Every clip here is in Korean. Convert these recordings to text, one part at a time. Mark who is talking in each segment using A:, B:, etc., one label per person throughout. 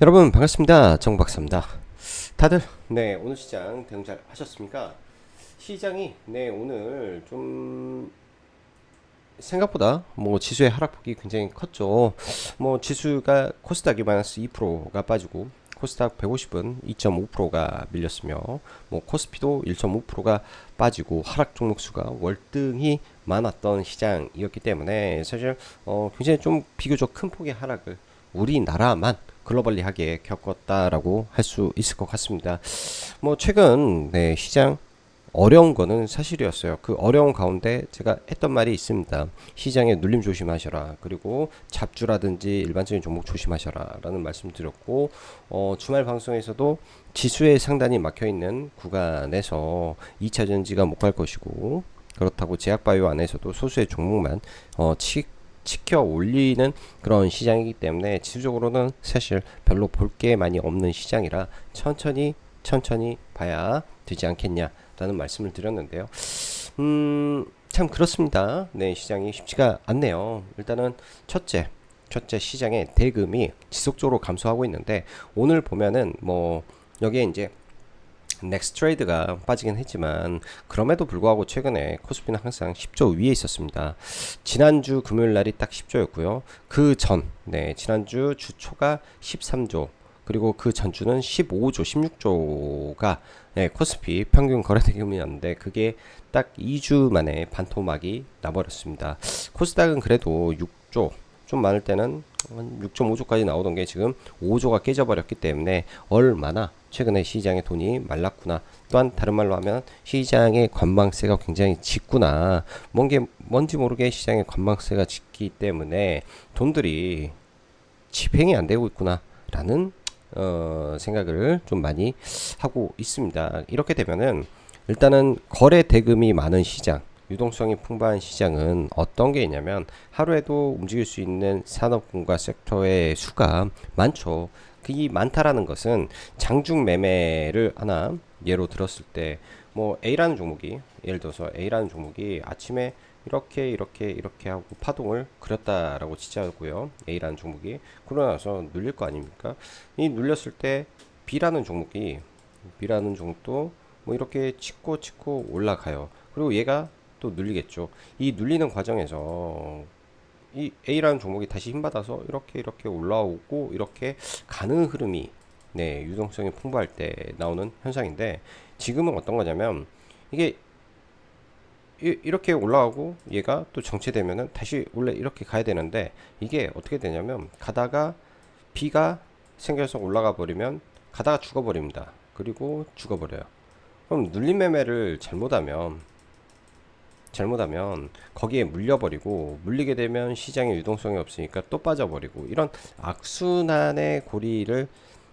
A: 여러분 반갑습니다. 정박사입니다. 다들 네 오늘 시장 대응 잘 하셨습니까? 시장이 네 오늘 좀 생각보다 뭐 지수의 하락폭이 굉장히 컸죠. 뭐 지수가 코스닥이 마이너스 2%가 빠지고 코스닥 150은 2.5%가 밀렸으며 뭐 코스피도 1.5%가 빠지고 하락 종목 수가 월등히 많았던 시장이었기 때문에 사실 어 굉장히 좀 비교적 큰 폭의 하락을 우리나라만 글로벌리하게 겪었다라고 할 수 있을 것 같습니다. 뭐 최근 네, 시장 어려운 거는 사실이었어요. 그 어려운 가운데 제가 했던 말이 있습니다. 시장에 눌림 조심하셔라. 그리고 잡주라든지 일반적인 종목 조심하셔라. 라는 말씀 드렸고, 어, 주말 방송에서도 지수에 상단이 막혀 있는 구간에서 2차 전지가 못 갈 것이고, 그렇다고 제약바이오 안에서도 소수의 종목만 어, 치, 치켜 올리는 그런 시장이기 때문에 지수적으로는 사실 별로 볼 게 많이 없는 시장이라 천천히 천천히 봐야 되지 않겠냐라는 말씀을 드렸는데요. 음, 참 그렇습니다. 네, 시장이 쉽지가 않네요. 일단은 첫째, 첫째 시장의 대금이 지속적으로 감소하고 있는데 오늘 보면은 뭐 여기에 이제 넥스트 트레이드가 빠지긴 했지만 그럼에도 불구하고 최근에 코스피는 항상 10조 위에 있었습니다. 지난주 금요일 날이 딱 10조였고요. 그 전, 네, 지난주 주 초가 13조, 그리고 그 전주는 15조, 16조가 네, 코스피 평균 거래대금이었는데 그게 딱 2주 만에 반토막이 나버렸습니다. 코스닥은 그래도 6조, 좀 많을 때는 6.5조까지 나오던 게 지금 5조가 깨져버렸기 때문에 얼마나 최근에 시장의 돈이 말랐구나. 또한 다른 말로 하면 시장의 관망세가 굉장히 짙구나. 뭔게 뭔지 모르게 시장의 관망세가 짙기 때문에 돈들이 집행이 안 되고 있구나라는 어, 생각을 좀 많이 하고 있습니다. 이렇게 되면은 일단은 거래 대금이 많은 시장, 유동성이 풍부한 시장은 어떤 게 있냐면 하루에도 움직일 수 있는 산업군과 섹터의 수가 많죠. 그이 많다라는 것은 장중 매매를 하나 예로 들었을 때 뭐 A라는 종목이 예를 들어서 A라는 종목이 아침에 이렇게 이렇게 이렇게 하고 파동을 그렸다라고 치자고요. A라는 종목이 그러고 나서 눌릴 거 아닙니까? 이 눌렸을 때 B라는 종목이 B라는 종목도 뭐 이렇게 치고 치고 올라가요. 그리고 얘가 또 눌리겠죠. 이 눌리는 과정에서 이 A라는 종목이 다시 힘받아서 이렇게 이렇게 올라오고 이렇게 가는 흐름이 네, 유동성이 풍부할 때 나오는 현상인데 지금은 어떤 거냐면 이게 이, 렇게 올라가고 얘가 또 정체되면은 다시 원래 이렇게 가야 되는데 이게 어떻게 되냐면 가다가 B가 생겨서 올라가 버리면 가다가 죽어버립니다. 그리고 죽어버려요. 그럼 눌림 매매를 잘못하면 잘못하면 거기에 물려버리고 물리게 되면 시장에 유동성이 없으니까 또 빠져버리고 이런 악순환의 고리를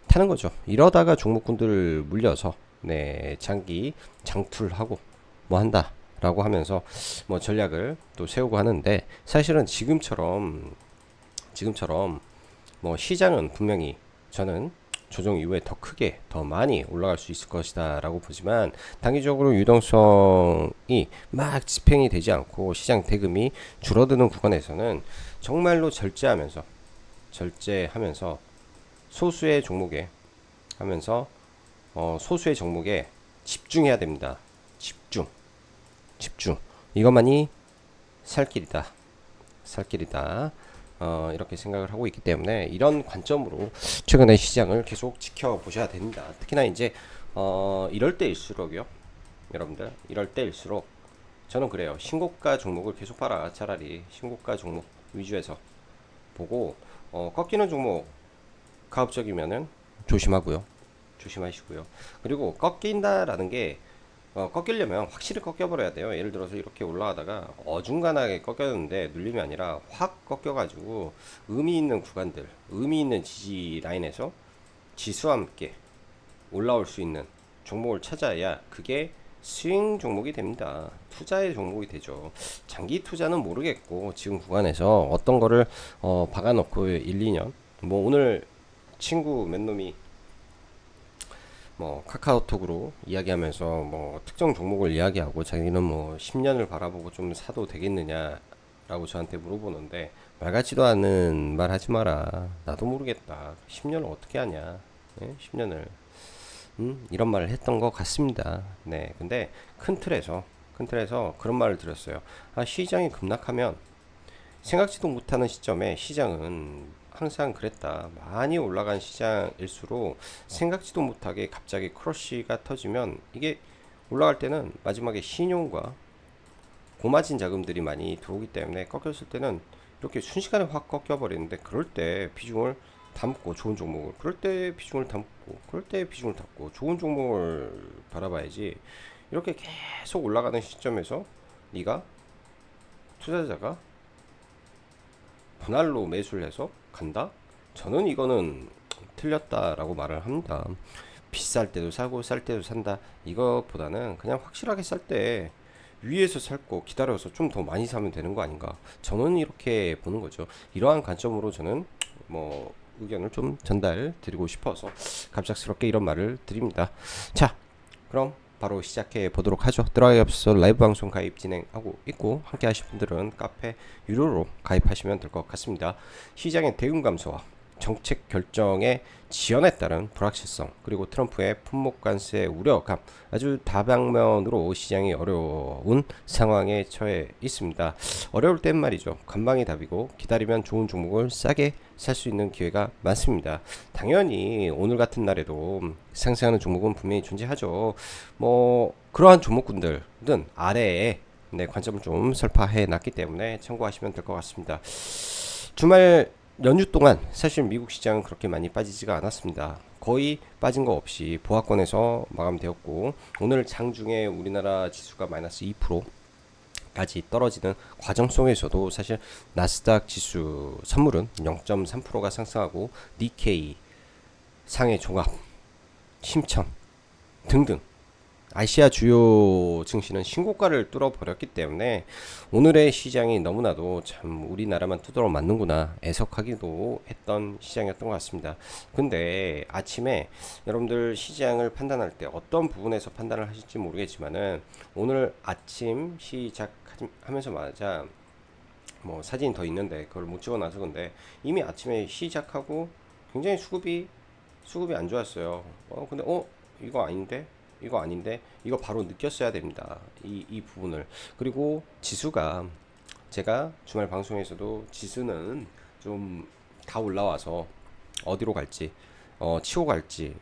A: 타는 거죠. 이러다가 종목군들을 물려서 네 장기 장투하고 뭐 한다라고 하면서 뭐 전략을 또 세우고 하는데 사실은 지금처럼 지금처럼 뭐 시장은 분명히 저는 조정 이후에 더 크게 더 많이 올라갈 수 있을 것이다 라고 보지만 단기적으로 유동성이 막 집행이 되지 않고 시장 대금이 줄어드는 구간에서는 정말로 절제하면서 절제하면서 소수의 종목에 하면서 어, 소수의 종목에 집중해야 됩니다. 집중. 집중. 이것만이 살 길이다. 살 길이다 어, 이렇게 생각을 하고 있기 때문에 이런 관점으로 최근의 시장을 계속 지켜보셔야 됩니다. 특히나 이제 어, 이럴 때일수록요. 여러분들 이럴 때일수록 저는 그래요. 신고가 종목을 계속 봐라. 차라리 신고가 종목 위주에서 보고 어, 꺾이는 종목 가급적이면은 조심하고요. 조심하시고요. 그리고 꺾인다라는 게 어, 꺾이려면 확실히 꺾여버려야 돼요. 예를 들어서 이렇게 올라가다가 어중간하게 꺾였는데 눌림이 아니라 확 꺾여가지고 의미 있는 구간들, 의미 있는 지지 라인에서 지수와 함께 올라올 수 있는 종목을 찾아야 그게 스윙 종목이 됩니다. 투자의 종목이 되죠. 장기 투자는 모르겠고 지금 구간에서 어떤 거를 어, 박아놓고 1, 2년 뭐 오늘 친구 몇 놈이 뭐 카카오톡으로 이야기하면서 뭐 특정 종목을 이야기하고 자기는 뭐 10년을 바라보고 좀 사도 되겠느냐라고 저한테 물어보는데 말 같지도 않은 말 하지 마라. 나도 모르겠다. 10년을 어떻게 하냐. 예? 10년을. 음, 이런 말을 했던 것 같습니다. 네. 근데 큰 틀에서, 큰 틀에서 그런 말을 드렸어요. 아, 시장이 급락하면 생각지도 못하는 시점에 시장은 항상 그랬다. 많이 올라간 시장일수록 생각지도 못하게 갑자기 크러쉬가 터지면 이게 올라갈 때는 마지막에 신용과 고마진 자금들이 많이 들어오기 때문에 꺾였을 때는 이렇게 순식간에 확 꺾여 버리는데 그럴 때 비중을 담고 좋은 종목을 그럴 때 비중을 담고 그럴 때 비중을 담고 좋은 종목을 바라봐야지 이렇게 계속 올라가는 시점에서 네가 투자자가 분할로 매수를 해서 간다? 저는 이거는 틀렸다라고 말을 합니다. 비쌀 때도 사고 쌀 때도 산다. 이것보다는 그냥 확실하게 쌀때 위에서 살고 기다려서 좀 더 많이 사면 되는 거 아닌가? 저는 이렇게 보는 거죠. 이러한 관점으로 저는 뭐 의견을 좀 전달 드리고 싶어서 갑작스럽게 이런 말을 드립니다. 자, 그럼 바로 시작해 보도록 하죠. 앞서 라이브 방송 가입 진행하고 있고 함께 하실 분들은 카페 유료로 가입하시면 될 것 같습니다. 시장의 대응 감소와 정책 결정의 지연에 따른 불확실성 그리고 트럼프의 품목 관세 우려감 아주 다방면으로 시장이 어려운 상황에 처해 있습니다. 어려울 땐 말이죠. 관망이 답이고 기다리면 좋은 종목을 싸게 살 수 있는 기회가 많습니다. 당연히 오늘 같은 날에도 상승하는 종목은 분명히 존재하죠. 뭐 그러한 종목군들은 아래에 네, 관점을 좀 설파해 놨기 때문에 참고하시면 될 것 같습니다. 주말 연휴 동안 사실 미국 시장은 그렇게 많이 빠지지가 않았습니다. 거의 빠진 거 없이 보합권에서 마감되었고 오늘 장중에 우리나라 지수가 마이너스 2% 까지 떨어지는 과정 속에서도 사실 나스닥 지수 선물은 0.3%가 상승하고 니케이 상해 종합 심청 등등 아시아 주요 증시는 신고가를 뚫어버렸기 때문에 오늘의 시장이 너무나도 참 우리나라만 두드러 맞는구나 애석하기도 했던 시장이었던 것 같습니다. 근데 아침에 여러분들 시장을 판단할 때 어떤 부분에서 판단을 하실지 모르겠지만은 오늘 아침 시작하면서 맞아 뭐 사진이 더 있는데 그걸 못 찍어놔서 근데 이미 아침에 시작하고 굉장히 수급이 수급이 안 좋았어요. 어 근데 어 이거 아닌데 이거 아닌데 이거 바로 느꼈어야 됩니다. 이, 이 부분을 그리고 지수가 제가 주말 방송에서도 지수는 좀 다 올라와서 어디로 갈지 어, 치고 갈지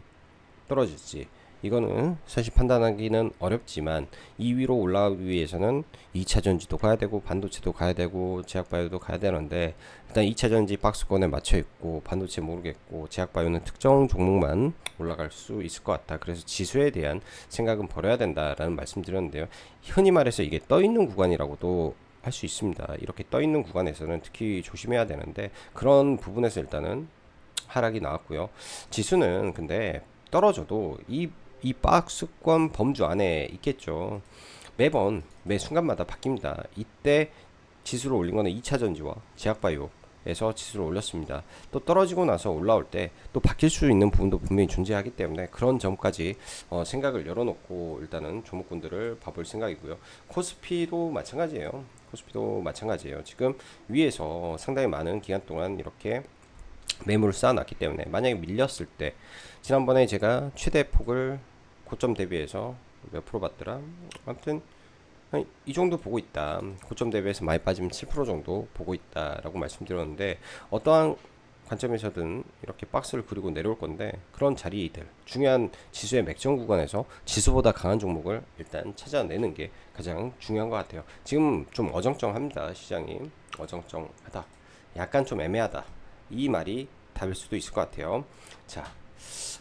A: 떨어질지 이거는 사실 판단하기는 어렵지만 2위로 올라가기 위해서는 2차 전지도 가야 되고 반도체도 가야 되고 제약바이오도 가야 되는데 일단 2차 전지 박스권에 맞춰 있고 반도체 모르겠고 제약바이오는 특정 종목만 올라갈 수 있을 것 같다. 그래서 지수에 대한 생각은 버려야 된다라는 말씀드렸는데요. 흔히 말해서 이게 떠 있는 구간이라고도 할 수 있습니다. 이렇게 떠 있는 구간에서는 특히 조심해야 되는데 그런 부분에서 일단은 하락이 나왔고요. 지수는 근데 떨어져도 이, 이 박스권 범주 안에 있겠죠. 매번 매 순간마다 바뀝니다. 이때 지수를 올린 거는 2차 전지와 제약바이오에서 지수를 올렸습니다. 또 떨어지고 나서 올라올 때 또 바뀔 수 있는 부분도 분명히 존재하기 때문에 그런 점까지 어, 생각을 열어놓고 일단은 종목군들을 봐볼 생각이고요. 코스피도 마찬가지예요. 코스피도 마찬가지예요. 지금 위에서 상당히 많은 기간 동안 이렇게 매물을 쌓아놨기 때문에 만약에 밀렸을 때 지난번에 제가 최대 폭을 고점 대비해서 몇 프로 받더라. 아무튼 한이 정도 보고 있다. 고점 대비해서 많이 빠지면 7% 정도 보고 있다라고 말씀드렸는데 어떠한 관점에서든 이렇게 박스를 그리고 내려올 건데 그런 자리들 중요한 지수의 맥점 구간에서 지수보다 강한 종목을 일단 찾아내는 게 가장 중요한 것 같아요. 지금 좀 어정쩡합니다 시장이. 어정쩡하다. 약간 좀 애매하다. 이 말이 답일 수도 있을 것 같아요. 자,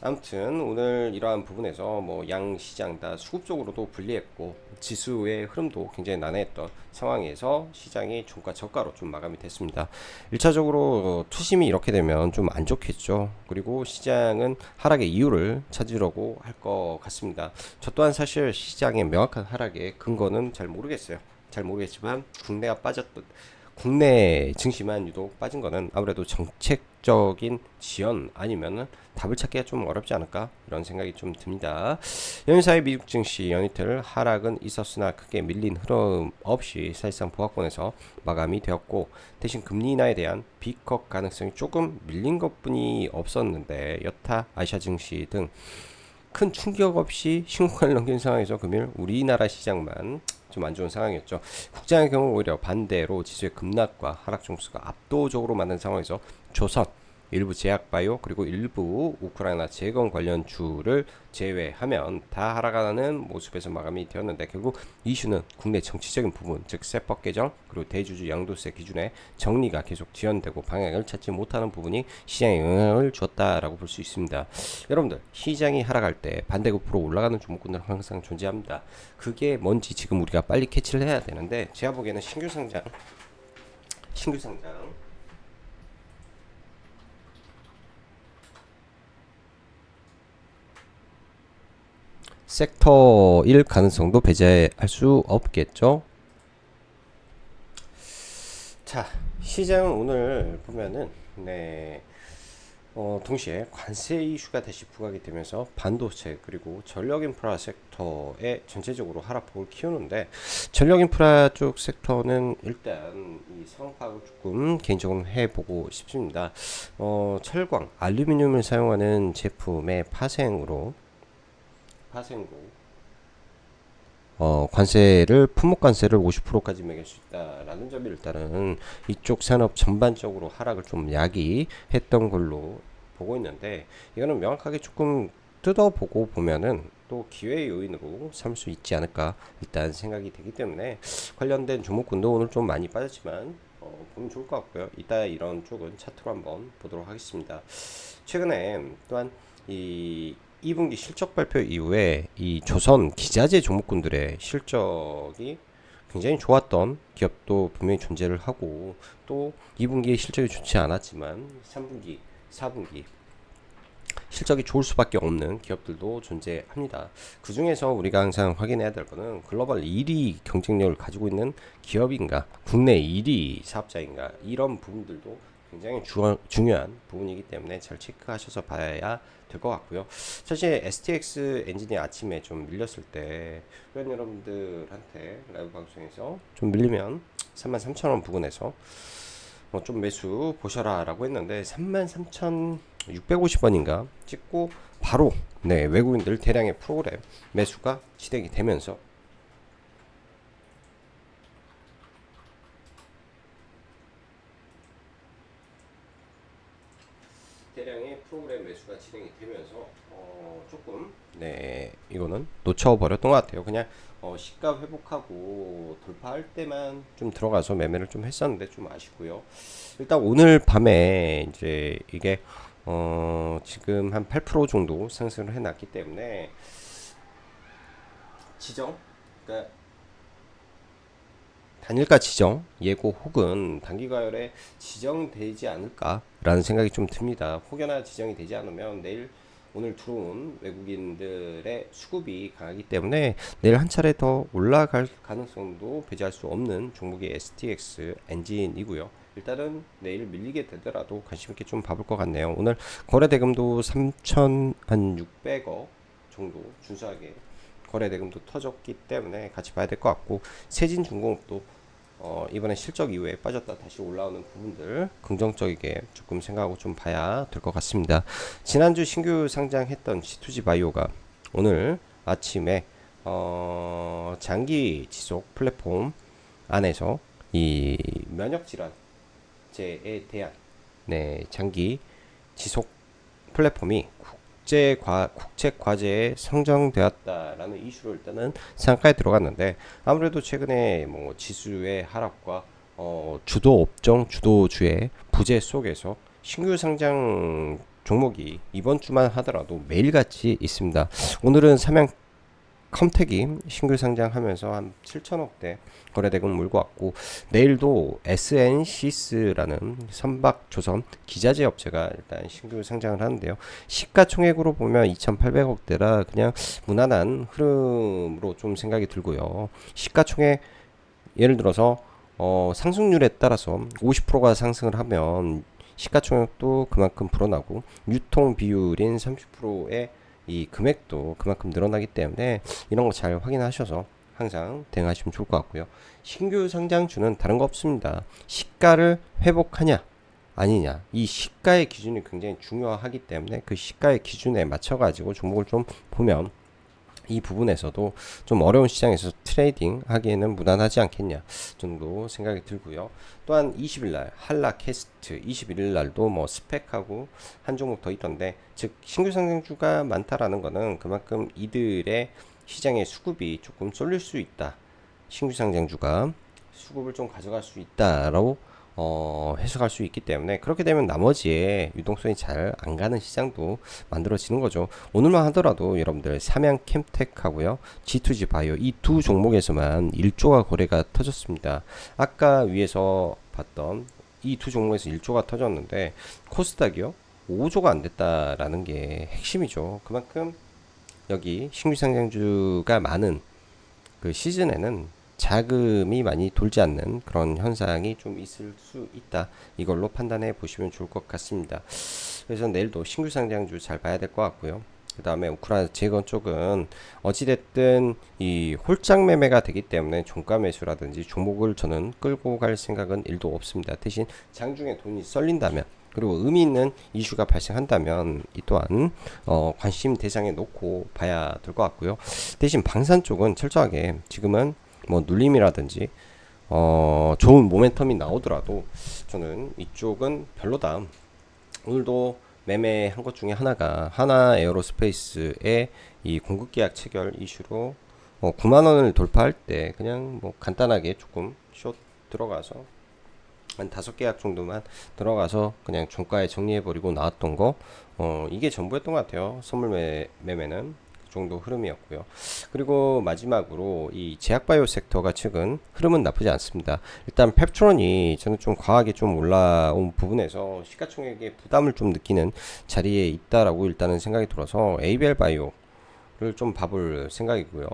A: 아무튼 오늘 이러한 부분에서 뭐 양 시장 다 수급적으로도 불리했고 지수의 흐름도 굉장히 난해했던 상황에서 시장이 종가 저가로 좀 마감이 됐습니다. 1차적으로 투심이 이렇게 되면 좀 안 좋겠죠. 그리고 시장은 하락의 이유를 찾으려고 할 것 같습니다. 저 또한 사실 시장의 명확한 하락의 근거는 잘 모르겠어요. 잘 모르겠지만 국내가 빠졌던 국내 증시만 유독 빠진 거는 아무래도 정책 적인 지연 아니면은 답을 찾기가 좀 어렵지 않을까 이런 생각이 좀 듭니다. 연사의 미국 증시 연이틀 하락은 있었으나 크게 밀린 흐름 없이 사실상 보합권에서 마감이 되었고 대신 금리 인하에 대한 비컷 가능성이 조금 밀린 것뿐이 없었는데 여타 아시아 증시 등 큰 충격 없이 신고가를 넘긴 상황에서 금일 우리나라 시장만 좀안 좋은 상황이었죠. 국장의 경우 오히려 반대로 지수의 급락과 하락 종수가 압도적으로 많은 상황에서 조선 일부 제약바이오 그리고 일부 우크라이나 재건 관련 주를 제외하면 다 하락하는 모습에서 마감이 되었는데 결국 이슈는 국내 정치적인 부분 즉 세법 개정 그리고 대주주 양도세 기준의 정리가 계속 지연되고 방향을 찾지 못하는 부분이 시장에 영향을 줬다라고 볼 수 있습니다. 여러분들 시장이 하락할 때 반대급부로 올라가는 종목군들은 항상 존재합니다. 그게 뭔지 지금 우리가 빨리 캐치를 해야 되는데 제가 보기에는 신규 상장 신규 상장 섹터일 가능성도 배제할 수 없겠죠. 자, 시장은 오늘 보면은 네. 어, 동시에 관세 이슈가 다시 부각이 되면서 반도체 그리고 전력 인프라 섹터에 전체적으로 하락폭을 키우는데 전력 인프라 쪽 섹터는 일단 이 파악을 조금 개인적으로 해보고 싶습니다. 어, 철광, 알루미늄을 사용하는 제품의 파생으로 파생으로 어, 관세를 품목 관세를 50%까지 매길 수 있다라는 점이 일단은 이쪽 산업 전반적으로 하락을 좀 야기했던 걸로 보고 있는데 이거는 명확하게 조금 뜯어보고 보면은 또 기회 요인으로 삼을 수 있지 않을까 일단 생각이 되기 때문에 관련된 종목군도 오늘 좀 많이 빠졌지만 어, 보면 좋을 것 같고요. 이따 이런 쪽은 차트로 한번 보도록 하겠습니다. 최근에 또한 이 2분기 실적 발표 이후에 이 조선 기자재 종목군들의 실적이 굉장히 좋았던 기업도 분명히 존재를 하고 또 2분기 실적이 좋지 않았지만 3분기, 4분기 실적이 좋을 수밖에 없는 기업들도 존재합니다. 그 중에서 우리가 항상 확인해야 될 거는 글로벌 1위 경쟁력을 가지고 있는 기업인가, 국내 1위 사업자인가 이런 부분들도 굉장히 주, 중요한 부분이기 때문에 잘 체크하셔서 봐야 될 것 같고요. 사실 STX 엔진이 아침에 좀 밀렸을 때 회원 여러분들한테 라이브 방송에서 좀 밀리면 33,000원 부근에서 뭐좀 매수 보셔라 라고 했는데 33,650원인가 찍고 바로 네 외국인들 대량의 프로그램 매수가 시작이 되면서 대량의 프로그램 매수가 진행이 되면서 어 조금 네 이거는 놓쳐버렸던 것 같아요. 그냥 어 시가 회복하고 돌파할 때만 좀 들어가서 매매를 좀 했었는데 좀 아쉽고요. 일단 오늘 밤에 이제 이게 어 지금 한 8% 정도 상승을 해놨기 때문에 지정 그러니까 단일가 지정 예고 혹은 단기가열에 지정되지 않을까라는 생각이 좀 듭니다. 혹여나 지정이 되지 않으면 내일 오늘 들어온 외국인들의 수급이 강하기 때문에 내일 한 차례 더 올라갈 가능성도 배제할 수 없는 종목이 STX 엔진이고요. 일단은 내일 밀리게 되더라도 관심 있게 좀 봐볼 것 같네요. 오늘 거래 대금도 3,600억 정도 준수하게 거래 대금도 터졌기 때문에 같이 봐야 될 것 같고 세진중공업도 어, 이번에 실적 이후에 빠졌다 다시 올라오는 부분들 긍정적이게 조금 생각하고 좀 봐야 될 것 같습니다. 지난주 신규 상장했던 C2G 바이오가 오늘 아침에 어, 장기 지속 플랫폼 안에서 이 면역 질환제에 대한 네, 장기 지속 플랫폼이 국제 과 국책 과제에 선정되었다라는 이슈로 일단은 상가에 들어갔는데 아무래도 최근에 뭐 지수의 하락과 어, 주도 업종 주도주의 부재 속에서 신규 상장 종목이 이번 주만 하더라도 매일같이 있습니다. 오늘은 삼양 컴택이 신규 상장하면서 한 7천억대 거래대금 물고 왔고 내일도 SN시스라는 선박 조선 기자재 업체가 일단 신규 상장을 하는데요. 시가총액으로 보면 2,800억대라 그냥 무난한 흐름으로 좀 생각이 들고요. 시가총액 예를 들어서 어, 상승률에 따라서 50%가 상승을 하면 시가총액도 그만큼 불어나고 유통 비율인 30%의 이 금액도 그만큼 늘어나기 때문에 이런 거 잘 확인하셔서 항상 대응하시면 좋을 것 같고요. 신규 상장주는 다른 거 없습니다. 시가를 회복하냐 아니냐 이 시가의 기준이 굉장히 중요하기 때문에 그 시가의 기준에 맞춰 가지고 종목을 좀 보면 이 부분에서도 좀 어려운 시장에서 트레이딩 하기에는 무난하지 않겠냐 정도 생각이 들고요. 또한 20일 날 한라 캐스트 21일 날도 뭐 스펙하고 한 종목 더 있던데 즉 신규 상장주가 많다라는 거는 그만큼 이들의 시장의 수급이 조금 쏠릴 수 있다. 신규 상장주가 수급을 좀 가져갈 수 있다라고 어, 해석할 수 있기 때문에 그렇게 되면 나머지에 유동성이 잘 안 가는 시장도 만들어지는 거죠. 오늘만 하더라도 여러분들 삼양 캠텍하고요, G2G 바이오 이 두 종목에서만 1조가 거래가 터졌습니다. 아까 위에서 봤던 이 두 종목에서 1조가 터졌는데 코스닥이요 5조가 안 됐다라는 게 핵심이죠. 그만큼 여기 신규 상장주가 많은 그 시즌에는 자금이 많이 돌지 않는 그런 현상이 좀 있을 수 있다. 이걸로 판단해 보시면 좋을 것 같습니다. 그래서 내일도 신규 상장주 잘 봐야 될 것 같고요. 그 다음에 우크라이나 재건 쪽은 어찌됐든 이 홀짝 매매가 되기 때문에 종가 매수라든지 종목을 저는 끌고 갈 생각은 일도 없습니다. 대신 장중에 돈이 썰린다면 그리고 의미 있는 이슈가 발생한다면 이 또한 어, 관심 대상에 놓고 봐야 될 것 같고요. 대신 방산 쪽은 철저하게 지금은 뭐 눌림이라든지 어, 좋은 모멘텀이 나오더라도 저는 이쪽은 별로다. 오늘도 매매한 것 중에 하나가 하나 에어로스페이스의 이 공급 계약 체결 이슈로 어, 9만 원을 돌파할 때 그냥 뭐 간단하게 조금 숏 들어가서 한 다섯 계약 정도만 들어가서 그냥 종가에 정리해 버리고 나왔던 거 어, 이게 전부였던 것 같아요. 선물 매, 매매는 정도 흐름이었고요. 그리고 마지막으로 이 제약바이오 섹터가 최근 흐름은 나쁘지 않습니다. 일단 펩트론이 저는 좀 과하게 좀 올라온 부분에서 시가총액에 부담을 좀 느끼는 자리에 있다라고 일단은 생각이 들어서 에이벨 바이오 좀 봐볼 생각이고요.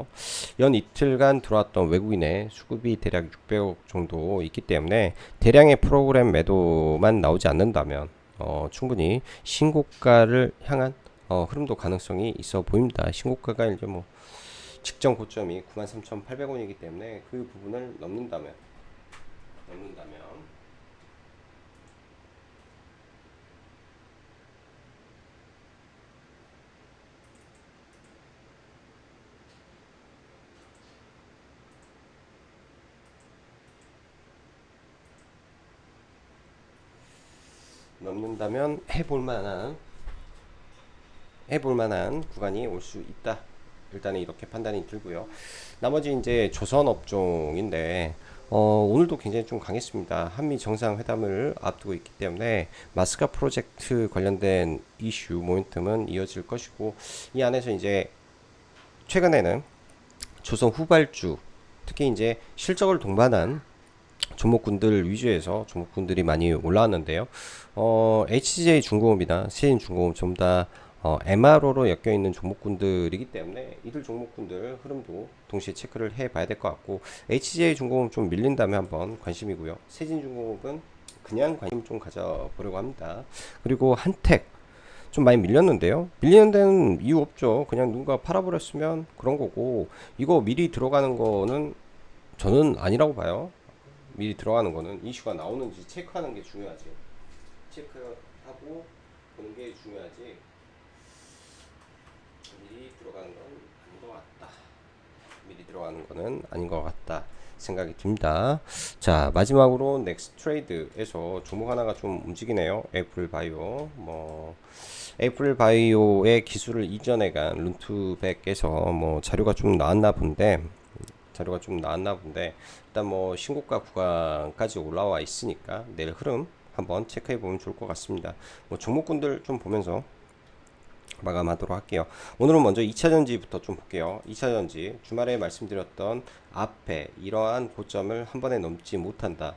A: 연 이틀간 들어왔던 외국인의 수급이 대략 600억 정도 있기 때문에 대량의 프로그램 매도만 나오지 않는다면 어, 충분히 신고가를 향한 어, 흐름도 가능성이 있어 보입니다. 신고가가 이제 뭐 직전 고점이 93,800원이기 때문에 그 부분을 넘는다면 넘는다면 넘는다면 해볼 만한 해볼 만한 구간이 올 수 있다. 일단은 이렇게 판단이 들고요. 나머지 이제 조선 업종인데 어, 오늘도 굉장히 좀 강했습니다. 한미 정상회담을 앞두고 있기 때문에 마스카 프로젝트 관련된 이슈 모멘텀은 이어질 것이고 이 안에서 이제 최근에는 조선 후발주 특히 이제 실적을 동반한 종목군들 위주에서 종목군들이 많이 올라왔는데요. 어, HJ 중공업이나 세인 중공업 전부 어, MRO로 엮여 있는 종목군들이기 때문에 이들 종목군들 흐름도 동시에 체크를 해 봐야 될 것 같고 HJ 중공업 좀 밀린다면 한번 관심이고요. 세진 중공업은 그냥 관심 좀 가져보려고 합니다. 그리고 한택 좀 많이 밀렸는데요. 밀리는 데는 이유 없죠. 그냥 누가 팔아버렸으면 그런 거고 이거 미리 들어가는 거는 저는 아니라고 봐요. 미리 들어가는 거는 이슈가 나오는지 체크하는 게 중요하지. 체크하고 보는 게 중요하지. 미리 들어가는 건 아닌 것 같다. 미리 들어가는 거는 아닌 것 같다. 생각이 듭니다. 자 마지막으로 넥스트 트레이드에서 종목 하나가 좀 움직이네요. 애플 바이오 뭐 애플 바이오의 기술을 이전해간 룬투백에서 뭐 자료가 좀 나왔나 본데 자료가 좀 나왔나 본데 일단 뭐 신고가 구간까지 올라와 있으니까 내일 흐름 한번 체크해 보면 좋을 것 같습니다. 뭐 종목군들 좀 보면서 마감하도록 할게요. 오늘은 먼저 2차전지부터 좀 볼게요. 2차전지 주말에 말씀드렸던 앞에 이러한 고점을 한 번에 넘지 못한다.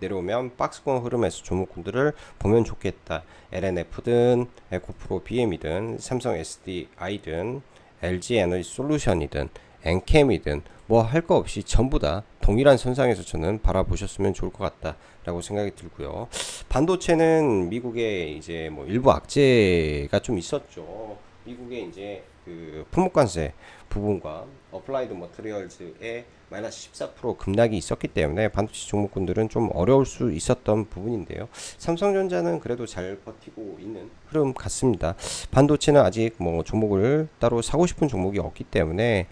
A: 내려오면 박스권 흐름에서 종목군들을 보면 좋겠다. LNF든 에코프로 BM이든 삼성 SDI든 LG 에너지 솔루션이든 엔캠이든 뭐 할 거 없이 전부 다 동일한 선상에서 저는 바라보셨으면 좋을 것 같다라고 생각이 들고요. 반도체는 미국의 이제 뭐 일부 악재가 좀 있었죠. 미국의 이제 그 품목관세 부분과 어플라이드 머티리얼즈의 마이너스 14% 급락이 있었기 때문에 반도체 종목군들은 좀 어려울 수 있었던 부분인데요. 삼성전자는 그래도 잘 버티고 있는 흐름 같습니다. 반도체는 아직 뭐 종목을 따로 사고 싶은 종목이 없기 때문에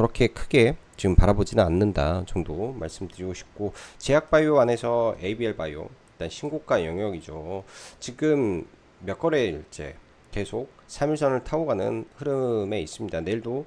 A: 그렇게 크게 지금 바라보지는 않는다 정도 말씀드리고 싶고 제약바이오 안에서 ABL 바이오 일단 신고가 영역이죠. 지금 몇 거래일째 계속 3일선을 타고 가는 흐름에 있습니다. 내일도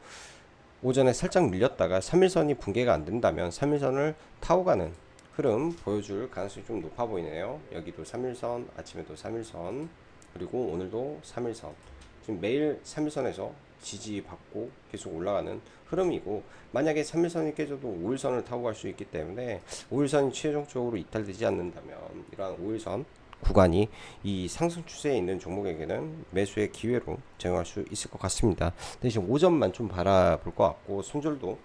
A: 오전에 살짝 밀렸다가 3일선이 붕괴가 안 된다면 3일선을 타고 가는 흐름 보여줄 가능성이 좀 높아 보이네요. 여기도 3일선, 아침에도 3일선, 그리고 오늘도 3일선. 지금 매일 3일선에서 지지받고 계속 올라가는 흐름이고 만약에 3일선이 깨져도 5일선을 타고 갈 수 있기 때문에 5일선이 최종적으로 이탈되지 않는다면 이러한 5일선 구간이 이 상승 추세에 있는 종목에게는 매수의 기회로 작용할 수 있을 것 같습니다. 대신 오전만 좀 바라볼 것 같고 손절도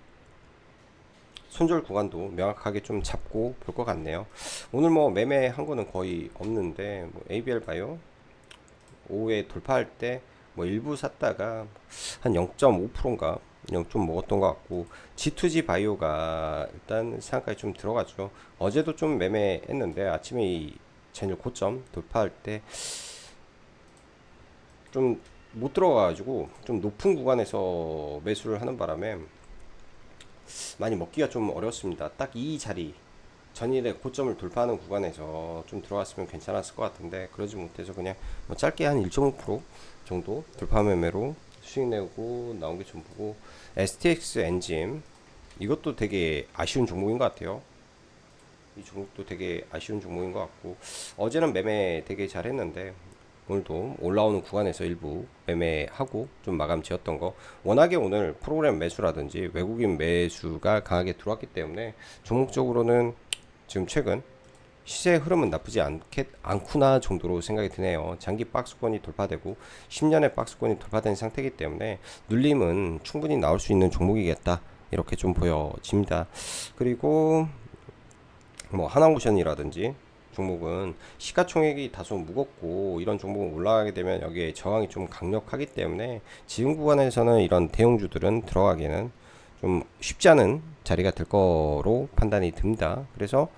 A: 손절 구간도 명확하게 좀 잡고 볼 것 같네요. 오늘 뭐 매매한 거는 거의 없는데 뭐 ABL 바이오 오후에 돌파할 때 뭐 일부 샀다가 한 0.5%인가 좀 먹었던 것 같고 G2G 바이오가 일단 상한가에 좀 들어갔죠. 어제도 좀 매매했는데 아침에 이 전일 고점 돌파할 때 좀 못 들어가가지고 좀 높은 구간에서 매수를 하는 바람에 많이 먹기가 좀 어렵습니다. 딱 이 자리 전일에 고점을 돌파하는 구간에서 좀 들어갔으면 괜찮았을 것 같은데 그러지 못해서 그냥 뭐 짧게 한 1.5% 정도 돌파 매매로 수익 내고 나온 게좀 보고 STX 엔진 이것도 되게 아쉬운 종목인 것 같아요. 이 종목도 되게 아쉬운 종목인 것 같고 어제는 매매 되게 잘했는데 오늘도 올라오는 구간에서 일부 매매하고 좀 마감 지었던 거 워낙에 오늘 프로그램 매수라든지 외국인 매수가 강하게 들어왔기 때문에 종목적으로는 지금 최근 시세 흐름은 나쁘지 않겠, 않구나 정도로 생각이 드네요. 장기 박스권이 돌파되고 10년의 박스권이 돌파된 상태이기 때문에 눌림은 충분히 나올 수 있는 종목이겠다. 이렇게 좀 보여집니다. 그리고 뭐 하나모션이라든지 종목은 시가총액이 다소 무겁고 이런 종목은 올라가게 되면 여기에 저항이 좀 강력하기 때문에 지금 구간에서는 이런 대형주들은 들어가기는 좀 쉽지 않은 자리가 될 거로 판단이 듭니다. 그래서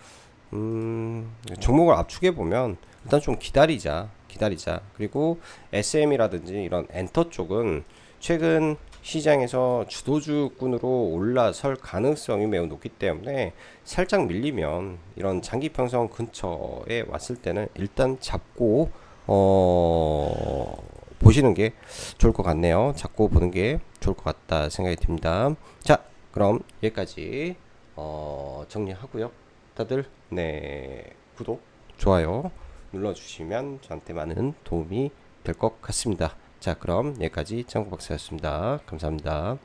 A: 음, 종목을 압축해 보면 일단 좀 기다리자, 기다리자. 그리고 SM이라든지 이런 엔터 쪽은 최근 시장에서 주도주군으로 올라설 가능성이 매우 높기 때문에 살짝 밀리면 이런 장기 평선 근처에 왔을 때는 일단 잡고 어 보시는 게 좋을 것 같네요. 잡고 보는 게 좋을 것 같다 생각이 듭니다. 자, 그럼 여기까지 어 정리하고요. 다들 네 구독, 좋아요 눌러주시면 저한테 많은 도움이 될 것 같습니다. 자, 그럼 여기까지 짱구 박사였습니다. 감사합니다.